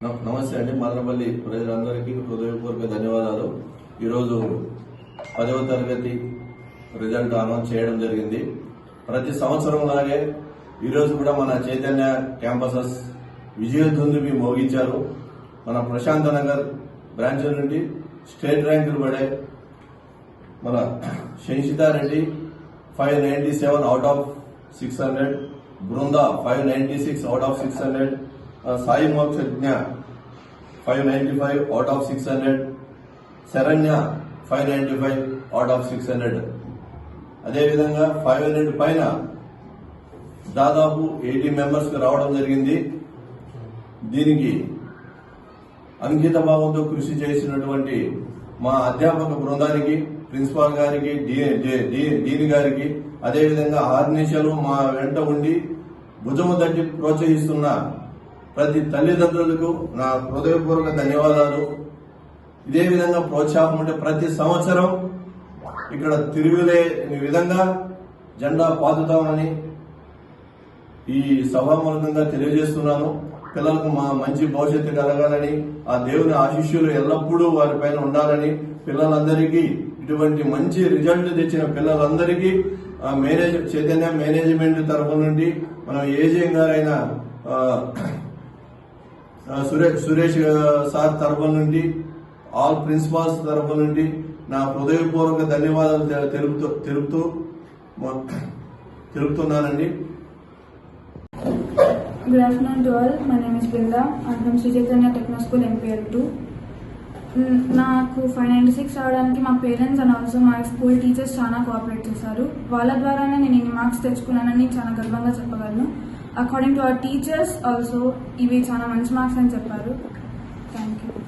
నమస్తే అండి. మదనపల్లి ప్రజలందరికీ హృదయపూర్వక ధన్యవాదాలు. ఈరోజు పదవ తరగతి రిజల్ట్ అనౌన్స్ చేయడం జరిగింది. ప్రతి సంవత్సరం లాగే ఈరోజు కూడా మన చైతన్య క్యాంపసెస్ విజయదుందుబి మోగించారు. మన ప్రశాంత నగర్ బ్రాంచ్ నుండి స్టేట్ ర్యాంకులు పడే మన Shamshitha Reddy five ninety seven out of six hundred Brinda five ninety six out of six hundred Sai Mokshagna five ninety five out of six hundred Saranya five ninety five out of six hundred అదేవిధంగా five hundred పైన దాదాపు eighty members రావడం జరిగింది. దీనికి అంకిత భావంతో కృషి చేసినటువంటి మా అధ్యాపక బృందానికి ప్రిన్సిపాల్ గారికి డీ- డీ- డీన్ గారికి అదేవిధంగా ఆర్నిషలు మా వెంట ఉండి భుజము తట్టి ప్రోత్సహిస్తున్న ప్రతి తల్లిదండ్రులకు నా హృదయపూర్వక ధన్యవాదాలు. ఇదే విధంగా ప్రోత్సాహం ఉంటే ప్రతి సంవత్సరం ఇక్కడ తిరుగులేని విధంగా జెండా పాతుతామని ఈ సభామూలకంగా తెలియజేస్తున్నాను. పిల్లలకు మా మంచి భవిష్యత్తు కలగాలని ఆ దేవుని ఆశిష్యులు ఎల్లప్పుడూ వారిపైన ఉండాలని పిల్లలందరికీ ఇటువంటి మంచి రిజల్ట్ తెచ్చిన పిల్లలందరికీ మేనేజ్ చైతన్య మేనేజ్మెంట్ తరఫు నుండి మనం ఏజీఎం గారైన సురేష్ సురేష్ సార్ తరఫు నుండి ఆల్ ప్రిన్సిపాల్స్ తరఫు నుండి నా హృదయపూర్వక ధన్యవాదాలు తెలుపుతూ తెలుపుతూ తెలుపుతున్నానండి Good afternoon to all. My name is Brinda. I'm from Sri Chaitanya Techno School MPL 2. మ్, నాకు ఫైవ్ నైంటీ సిక్స్ రావడానికి మా పేరెంట్స్ అండ్ ఆల్సో మా స్కూల్ టీచర్స్ చాలా కోఆపరేట్ చేశారు వాళ్ళ ద్వారానే నేను ఇన్ని మార్క్స్ తెచ్చుకున్నానని చాలా గర్వంగా చెప్పగలను according to our teachers also ఇవి చాలా మంచి మార్క్స్ అని చెప్పారు. Thank you